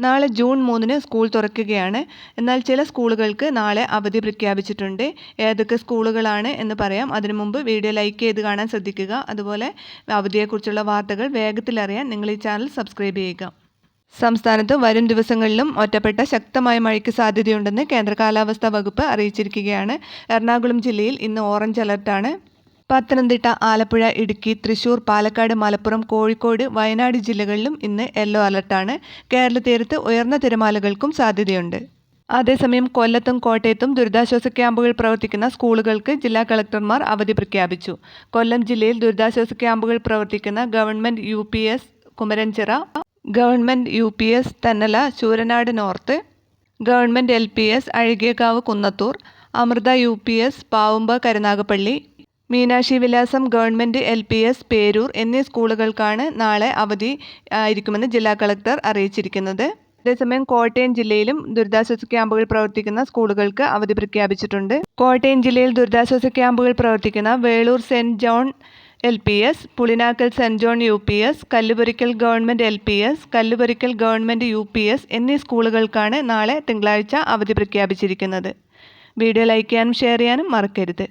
നാളെ ജൂൺ മൂന്നിന് സ്കൂൾ തുറക്കുകയാണ്. എന്നാൽ ചില സ്കൂളുകൾക്ക് നാളെ അവധി പ്രഖ്യാപിച്ചിട്ടുണ്ട്. ഏതൊക്കെ സ്കൂളുകളാണ് എന്ന് പറയാം. അതിനു മുമ്പ് വീഡിയോ ലൈക്ക് ചെയ്ത് കാണാൻ ശ്രദ്ധിക്കുക. അതുപോലെ അവധിയെക്കുറിച്ചുള്ള വാർത്തകൾ വേഗത്തിൽ അറിയാൻ നിങ്ങൾ ഈ ചാനൽ സബ്സ്ക്രൈബ് ചെയ്യുക. സംസ്ഥാനത്ത് വരും ദിവസങ്ങളിലും ഒറ്റപ്പെട്ട ശക്തമായ മഴയ്ക്ക് സാധ്യതയുണ്ടെന്ന് കേന്ദ്ര കാലാവസ്ഥാ വകുപ്പ് അറിയിച്ചിരിക്കുകയാണ്. എറണാകുളം ജില്ലയിൽ ഇന്ന് ഓറഞ്ച് അലർട്ടാണ്. പത്തനംതിട്ട ആലപ്പുഴ ഇടുക്കി തൃശൂർ പാലക്കാട് മലപ്പുറം കോഴിക്കോട് വയനാട് ജില്ലകളിലും ഇന്ന് യെല്ലോ അലർട്ടാണ്. കേരള തീരത്ത് ഉയർന്ന തിരമാലകൾക്കും സാധ്യതയുണ്ട്. അതേസമയം കൊല്ലത്തും കോട്ടയത്തും ദുരിതാശ്വാസ ക്യാമ്പുകൾ പ്രവർത്തിക്കുന്ന സ്കൂളുകൾക്ക് ജില്ലാ കളക്ടർമാർ അവധി പ്രഖ്യാപിച്ചു. കൊല്ലം ജില്ലയിൽ ദുരിതാശ്വാസ ക്യാമ്പുകൾ പ്രവർത്തിക്കുന്ന government U P S Kumaranchira government U P S Thannala Sooranad north government L P S Azhakiyakavu Kunnathur Amrita U P S Pavumba Karunagappally Meenakshi Vilasam government L P S Peroor എന്നീ സ്കൂളുകൾക്കാണ് നാളെ അവധി ആയിരിക്കുമെന്ന് ജില്ലാ collector അറിയിച്ചിരിക്കുന്നത്. അതേസമയം കോട്ടയം ജില്ലയിലും ദുരിതാശ്വാസ ക്യാമ്പുകൾ പ്രവർത്തിക്കുന്ന സ്കൂളുകൾക്ക് അവധി പ്രഖ്യാപിച്ചിട്ടുണ്ട്. കോട്ടയം ജില്ലയിൽ ദുരിതാശ്വാസ ക്യാമ്പുകൾ പ്രവർത്തിക്കുന്ന Velur Saint John L P S Pulinakkal Saint John U P S Kallupurackal government L P S Kallupurackal government U P S എന്നീ സ്കൂളുകൾക്കാണ് നാളെ തിങ്കളാഴ്ച അവധി പ്രഖ്യാപിച്ചിരിക്കുന്നത്. വീഡിയോ ലൈക്ക് ചെയ്യാനും ഷെയർ ചെയ്യാനും മറക്കരുത്.